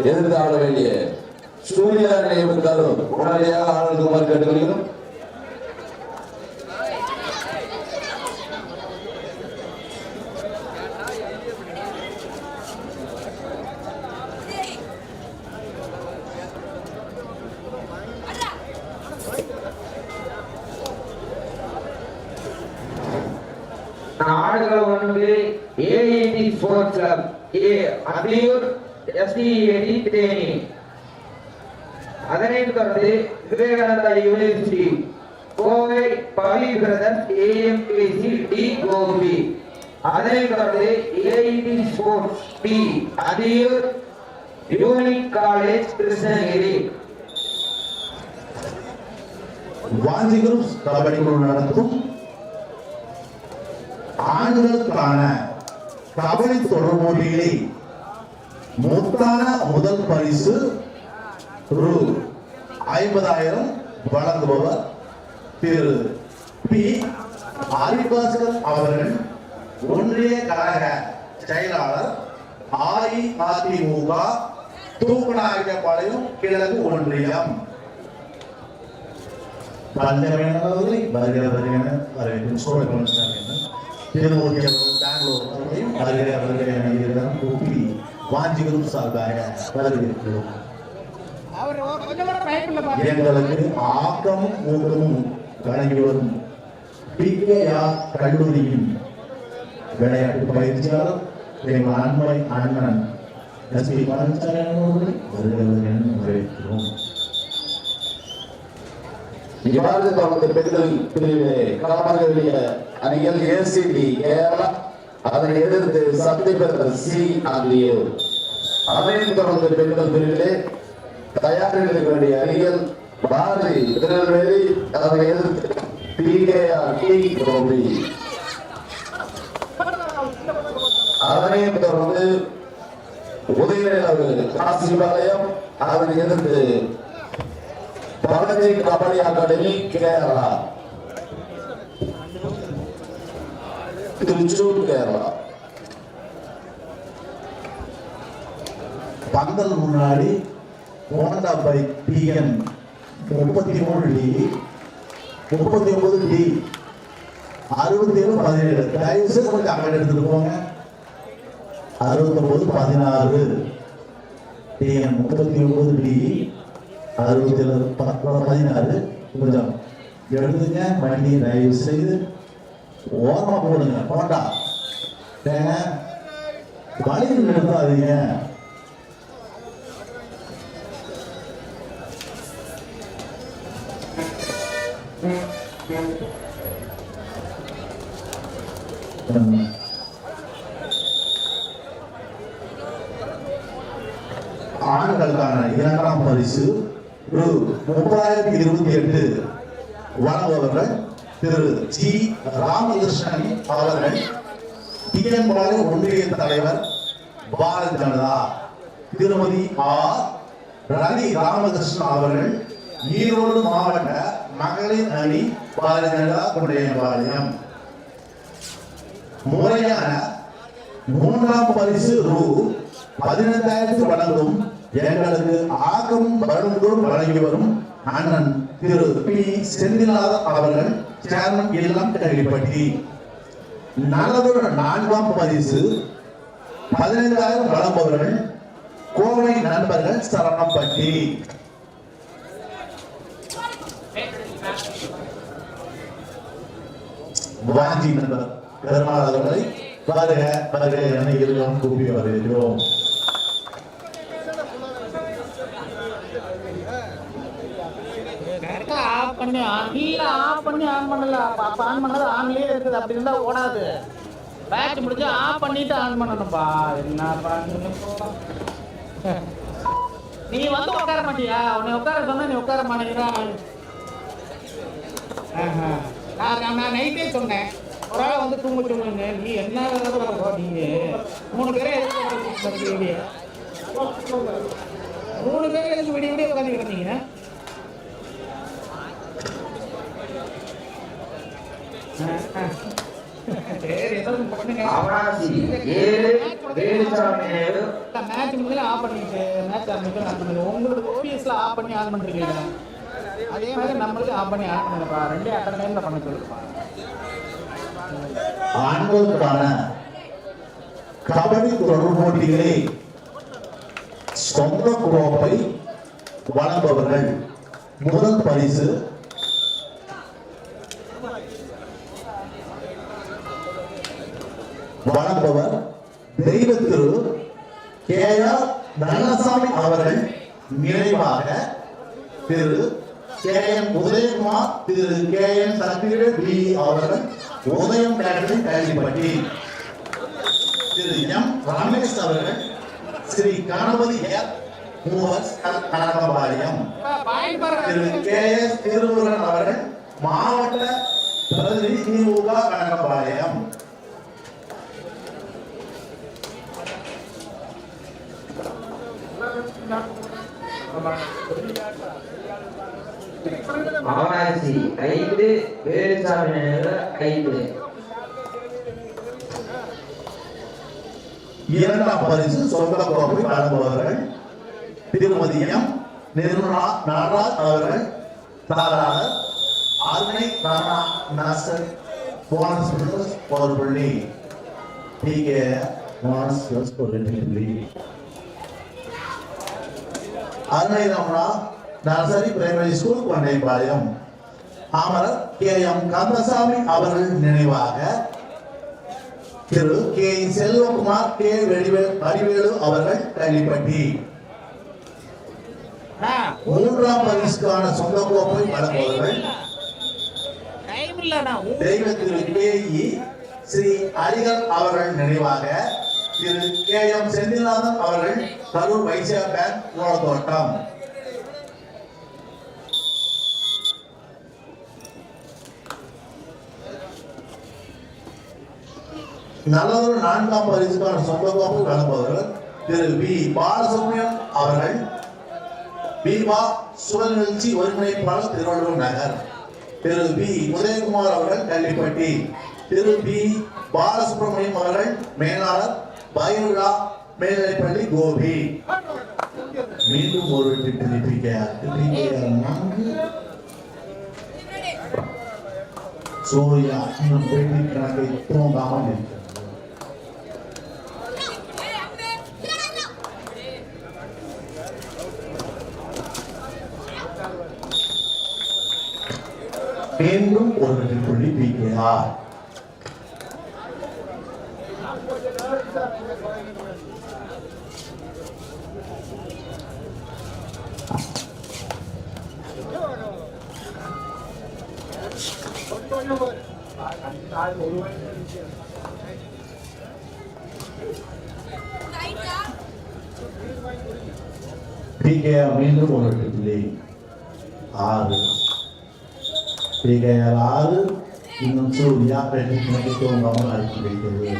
எதிர்த்தாட வேண்டிய சூரியனை இருந்தாலும் உடனடியாக ஆளுக்குமாறு கேட்டுக்கொள்கிறோம். ஆடுகளம் ஒன்று AIT sports club A Athiyur SDAT Theni. அதனைத் தொடர்ந்து Vivekananda university Kovai Pavi brothers AMKC D Gobi. அதனைத் தொடர்ந்து AET sports B Athiyur unique college Krishnagiri. Vanchi groups kabaddi குழு நடத்தும் ஆண்களுக்கான கபடி தொடர் போட்டிகளை முத்தான முதல் பரிசு ரூ ஐம்பதாயிரம் வழங்குபவர் திரு பி ஹரிபாஸ்கர் அவர்கள் ஒன்றிய கழக செயலாளர் அஇஅதிமுக தூக்கநாயகப்பாளையம் கிழக்கு ஒன்றியம். பஞ்சமேனவர்களை வருகிற வருகிற வரவேற்கும் சோழ கொண்டாடுகின்றனர் பெங்களூர் அவர்களையும் வருகிற வருகிற வாஞ்சிகளும் சார்பாக வரவேற்கிறோம் எங்களுக்கு ஆக்கமும் ஊக்கமும் வழங்கி வரும் பிகேஆர் கல்லூரியின் விளையாட்டு பயிற்சியாளர் எங்கள் அன்பை அண்ணன் எஸ் பி பழனிசாமி அவர்களை வருகிற வருகிற என வரவேற்கிறோம். இவ்வாறு பெண்கள் பிரிவிலே அணிகள் ஏசிடி கேரளா அதனை எதிர்த்து சக்தி பெற்ற சி ஆகியோர் அதனைத் தொடர்ந்து பெண்கள் பிரிவிலே தயாரில் இருக்க வேண்டிய அணிகள் பாரதி திருநெல்வேலி அதனை எதிர்த்து பிகேஆர் டி கோபி அதனைத் தொடர்ந்து உதயநிலவு காசிபாளையம் அதனை எதிர்த்து பழனி கபடி அகாடமி கேரளா. திருச்சூர் கேரளா. பந்தல் முன்னாடி ஹோண்டா பைக் டிஎன் முப்பத்தி மூணு டி முப்பத்தி ஒன்பது டி அறுபத்தி ஏழு பதினேழு. தயவு செய்து கொஞ்சம் அங்கே எடுத்துட்டு போங்க. அறுபத்தொன்பது பதினாறு. டிஎன் முப்பத்தி ஒன்பது டி அறுபத்தி ஏழு பதினாறு. கொஞ்சம் எழுதுங்க வண்டியை தயவு செய்து ஓரமாக போடுங்க ஹோண்டா வழியில் நிறுத்தாதீங்க. ஆண்களுக்கான இரண்டாம் பரிசு முப்பதாயிரத்தி இருபத்தி எட்டு வழங்குபவர்கள் திரு ஜி ராமகிருஷ்ணன் அவர்கள். டிஎன்பாளைய ஒன்றிய தலைவர் பாரதிய ஜனதா. திருமதி ஆர் ரவி ராமகிருஷ்ணன் அவர்கள் ஈரோடு மாவட்ட மகளிர் அணி பாரதிய ஜனதா குடையம்பாளையம் முறையான மூன்றாம் பரிசு ரூ பதினைந்தாயிரத்து வழங்கும் எங்களுக்கு ஆக்கம் வரும்போது வழங்கி வரும் அண்ணன் திரு பி செந்தில்நாதன் அவர்கள் சேர்மன் இல்லம் கேள்விப்பட்டி நல்லதொரு நான்காம் பரிசு பதினைந்தாயிரம் வழங்குபவர்கள் கோவை நண்பர்கள் சரணப்பட்டி. வாஞ்சி நண்பர். பெருமாள் அவர்களை வருக வருக என இருவரும் கூப்பி வருகிறோம் ஆஃப் பண்ணி இல்ல ஆஃப் பண்ணி ஆன் பண்ணல. அப்ப ஆன் பண்ணது ஆன்லயே இருக்குது அப்படி இருந்தா ஓடாது. பேட்ச் முடிச்சு ஆஃப் பண்ணிட்டு ஆன் பண்ணணும்பா. என்னப்பா நீ வந்து உட்கார மாட்டியா? உன்னை உட்கார சொன்னா நீ உட்கார மாட்டேங்கிறா ஆஹா. நான் நான் நைட்டே சொன்னேன். ஒரு ஆள் வந்து தூங்க சொல்லுங்க. நீ என்ன நீங்க மூணு பேரே விடிய மூணு பேர் எதுக்கு விடிய விடிய உட்காந்து கிடந்தீங்க உங்களுக்கு ஓபிஎஸ்ல ஆஃப் பண்ணி ஆன் பண்றீங்க அதே மாதிரி நம்மளுக்கு ஆஃப் பண்ணி ஆன் பண்ணுங்கப்பா. ரெண்டே அட்டை டைம்ல பண்ண சொல்லுப்பா. ஆண்களுக்கான கபடி தொடர் போட்டிகளை சொந்த கோப்பை வழங்குபவர்கள். முதல் பரிசு. வழங்குபவர் தெய்வ திரு கே ஆர் நல்லசாமி அவர்கள் நினைவாக Thiru K N Udayakumar Thiru K N Sakthivel P அவர்கள் உதயம் கேட்டரிங் கேள்விப்பட்டி திரு எம் ரமேஷ் அவர்கள் Sri Ganapathi earth movers Kanakapalayam Thiru K S Thirumurugan அவர்கள் மாவட்ட பிரதிநிதி திமுக கனகபாளையம் அவனாசி ஐந்து வேலுசாமி ஏழு ஐந்து. இரண்டாம் பரிசு சொந்த கோப்பை வழங்குபவர்கள் திருமதி எம். நிர்மலா நடராஜ் அவர்கள் தாராக அருணை ராணா நாசர் போனஸ் பிளஸ் ஒரு புள்ளி டிகே போனஸ் பிளஸ் ஒரு புள்ளி Arunai Ramana nursery primary school Kondaipalayam அமரர் கே. எம். கந்தசாமி அவர்கள் நினைவாக திரு. கே. செல்வகுமார் கே. வெடிவேல் வடிவேலு அவர்கள் கள்ளிப்பட்டி மூன்றாம் பரிசுக்கான சொந்த கோப்பை இல்லண்ணா. தெய்வ திரு கே. இ. ஸ்ரீ. அரிகர் அவர்கள் நினைவாக திரு. கே. எம். செந்தில்நாதன் அவர்கள் கரூர் வைசியா பேங்க் மூலத்தோட்டம் நல்லதொரு நான்காம் பரிசுக்கான சொந்த கோப்பை திரு பி பாலசுப்ரமணியம் அவர்கள் பீபா சுழல் நிகழ்ச்சி ஒருங்கிணைப்பாளர் திருவள்ளூர் நகர். திரு பி உதயகுமார் அவர்கள் கள்ளிப்பட்டி திரு பி பாலசுப்ரமணியம் அவர்கள் மேலாளர் பயிலுலா மேல்நிலைப்பள்ளி கோபி. மீண்டும் ஒரு திருப்பிக்க நான்கு. சூர்யா இன்னும் பேட்டி கணக்கை தூங்காமல் இருக்கிறது மீண்டும் ஒரு வெற்றி புள்ளி பிகேஆர் பிகேஆர் மீண்டும் ஒரு வெற்றி புள்ளி ஆறு பிகேஆர் ஆறு இன்னும் சூர்யா வெற்றி கணக்கை தூங்காமல் அழைத்து வைக்கிறது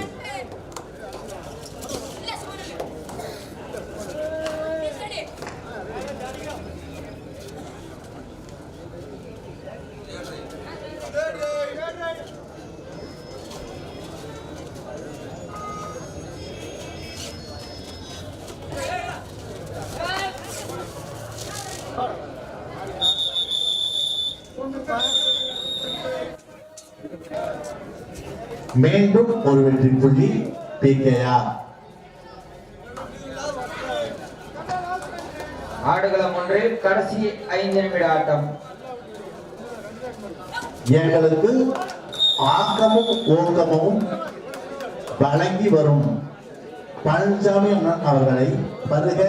மீண்டும் ஒரு வெற்றி புள்ளி பிகேஆர் ஆடுகளம் ஒன்றில் கடைசி ஐந்து நிமிட ஆட்டம். எங்களுக்கு ஆக்கமும் ஊக்கமும் வழங்கி வரும் பழனிசாமி அண்ணன் அவர்களை வருக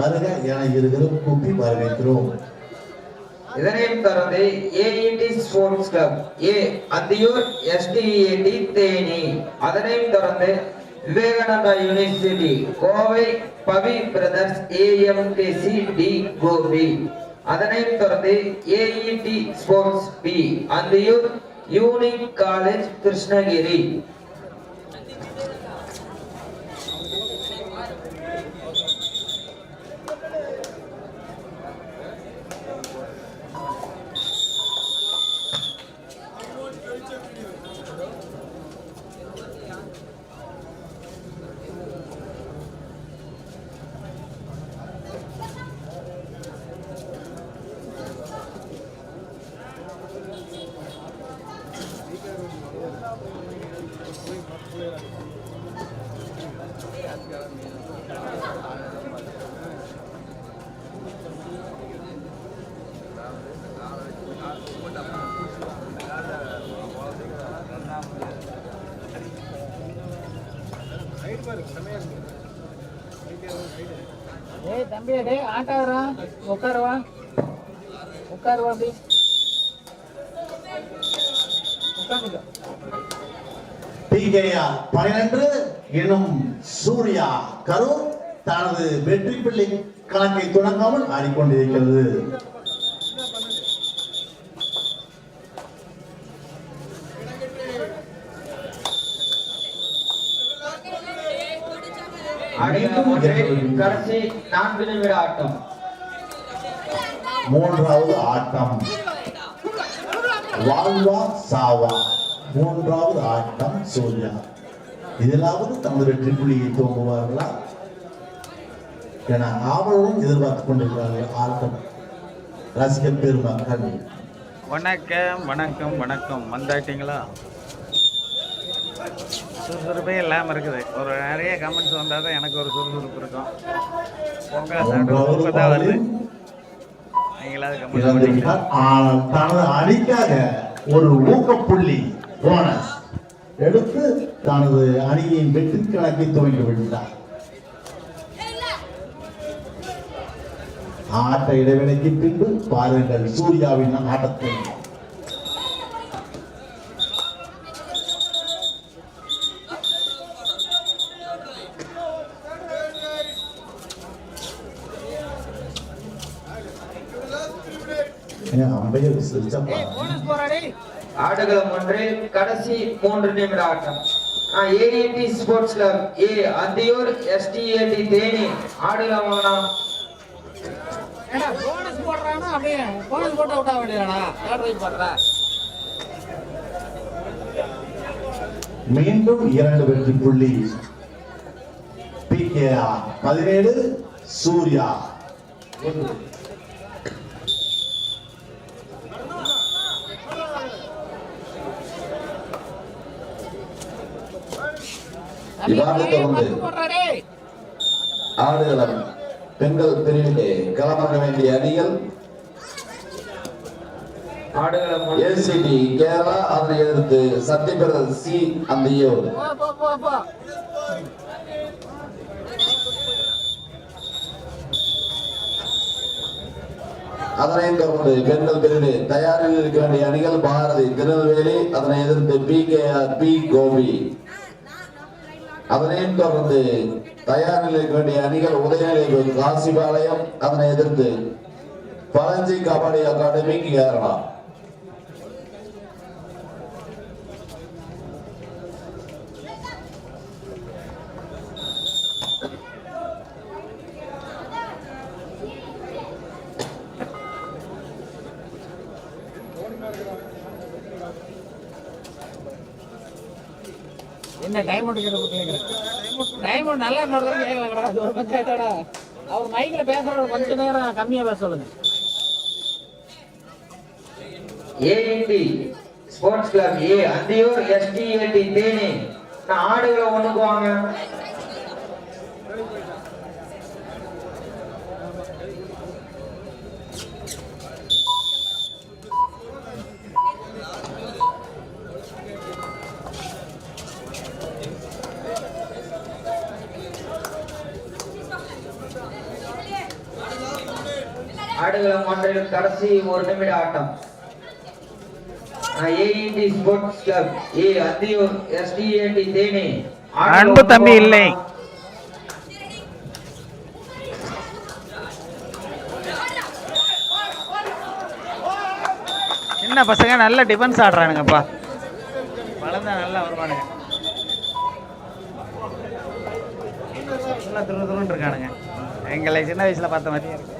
வருக என இருவரும் கூப்பி வரவேற்கிறோம். இதனையும் தொடர்ந்து AET sports club A Anthiyur SDAT Theni. அதனையும் தொடர்ந்து Vivekananda university Kovai Pavi brothers AMKC D Gobi. அதனையும் தொடர்ந்து AET sports B Anthiyur unique college Krishnagiri. ஏய் தம்பி டேய் ஆட்டாரா உட்காருவா உட்காருவா அப்படி. உட்காந்துக்க. பனிரெண்டு எனும் சூர்யா கரூர் தனது வெற்றி பிள்ளை கணக்கை தொடங்காமல் ஆடிக்கொண்டிருக்கிறது. கடைசி நான்கு நிமிட ஆட்டம். மூன்றாவது ஆட்டம். வாழ்வா சாவா. மூன்றாவது ஆட்டம் சூர்யா. இதிலாவது தமது வெற்றி புள்ளியை தோங்குவார்களா? என ஆவலுடன் எதிர்பார்த்துக் கொண்டிருக்கிறார்கள் ஆட்டம். ரசிகர் பெருமக்கள் வணக்கம் வணக்கம் வணக்கம். வந்தாட்டிங்களா சுறுசுறுப்பே இல்லாமல் இருக்குது. ஒரு நிறைய கமெண்ட்ஸ் வந்தால் தான் எனக்கு ஒரு சுறுசுறுப்பு இருக்கும். பொங்கல் தான் வருது. நீங்களாவது கமெண்ட் தனது அணிக்காக ஒரு ஊக்கப்புள்ளி போனஸ் எடுத்து தனது அணியின் வெற்றி கணக்கை துவங்கி விட்டார். ஆட்ட இடைவேளைக்கு பின்பு பாருங்கள் சூர்யாவின் ஆட்டத்தை. ஆடுகளம் ஒன்றில் கடைசி மூன்று நிமிட ஆட்டம். AIT sports club A Anthiyur SDAT Theni ஆடுகளம் வேணாம் ஏடா போனஸ் போடுறானா அப்படியே போனஸ் போட்டு விட்டா ரைட் போடுறா மீண்டும் இரண்டு வெற்றி புள்ளி. பி கே ஆர் பதினேழு சூர்யா. போடுறா டேய் ஆடுகளம் பெண்கள் பிரிவிலே களமிறங்க வேண்டிய அணிகள் ஏசிடி கேரளா அதனை எதிர்த்து சத்யபிரத சி போ அதனைத் தொடர்ந்து பெண்கள் பிரிவிலே தயாரில் இருக்க வேண்டிய அணிகள் பாரதி திருநெல்வேலி அதனை எதிர்த்து P K R P Gobi. அதனையும் தொடர்ந்து தயார் நிலைக்கு வேண்டிய அணிகள் உதயநிலை காசிபாளையம் அதனை எதிர்த்து பழஞ்சி கபடி அகாடமி கேரளா என்ன டைமண்ட் அது ஒரு பஞ்சாயத்தாடா அவர் மைக்ல பேசுறத கொஞ்ச நேரம் கம்மியா பேச சொல்லுங்க. AIT sports club A Anthiyur SDAT Theni. நான் ஆடுகளம் ஒன்றில் கடைசி ஒரு நிமிட ஆட்டம். AET sports club A Anthiyur SDAT Theni. அன்பு தம்பி இல்லை. சின்ன பசங்க நல்ல டிஃபென்ஸ் ஆடுறானுங்கப்பா. வளர்ந்தா நல்லா வருவானுங்க. நல்லா துரு துருன்னு இருக்கானுங்க. எங்களை சின்ன வயசுல பார்த்த மாதிரியே இருக்கு.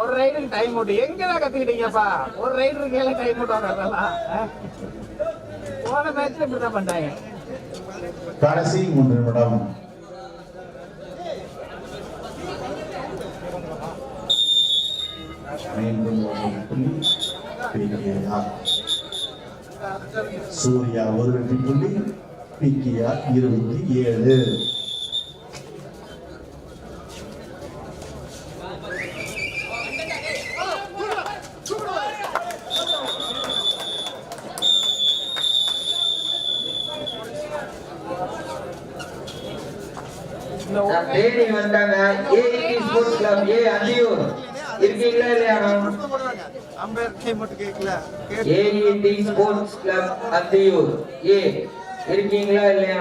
ஒரு ரைடுக்கு டைம் அவுட் எங்கதான் கத்துக்கிட்டீங்கப்பா? ஒரு ரைடருக்கு ஏழை டைம் போட்டு வரலாம் போன மேட்ச்ல இப்படிதான் பண்றாங்க கடைசி மூன்று நிமிடம். சூர்யா ஒரு வெற்றி புள்ளி பிக்கியா இருபத்தி ஏழு. தேனி வந்தாங்க. AIT sports club A Anthiyur. இருக்கீங்களா இல்லையா ஏ ஏஇடி ஸ்போர்ட்ஸ் கிளப் அந்தியூர். ஏ இருக்கீங்களா இல்லையா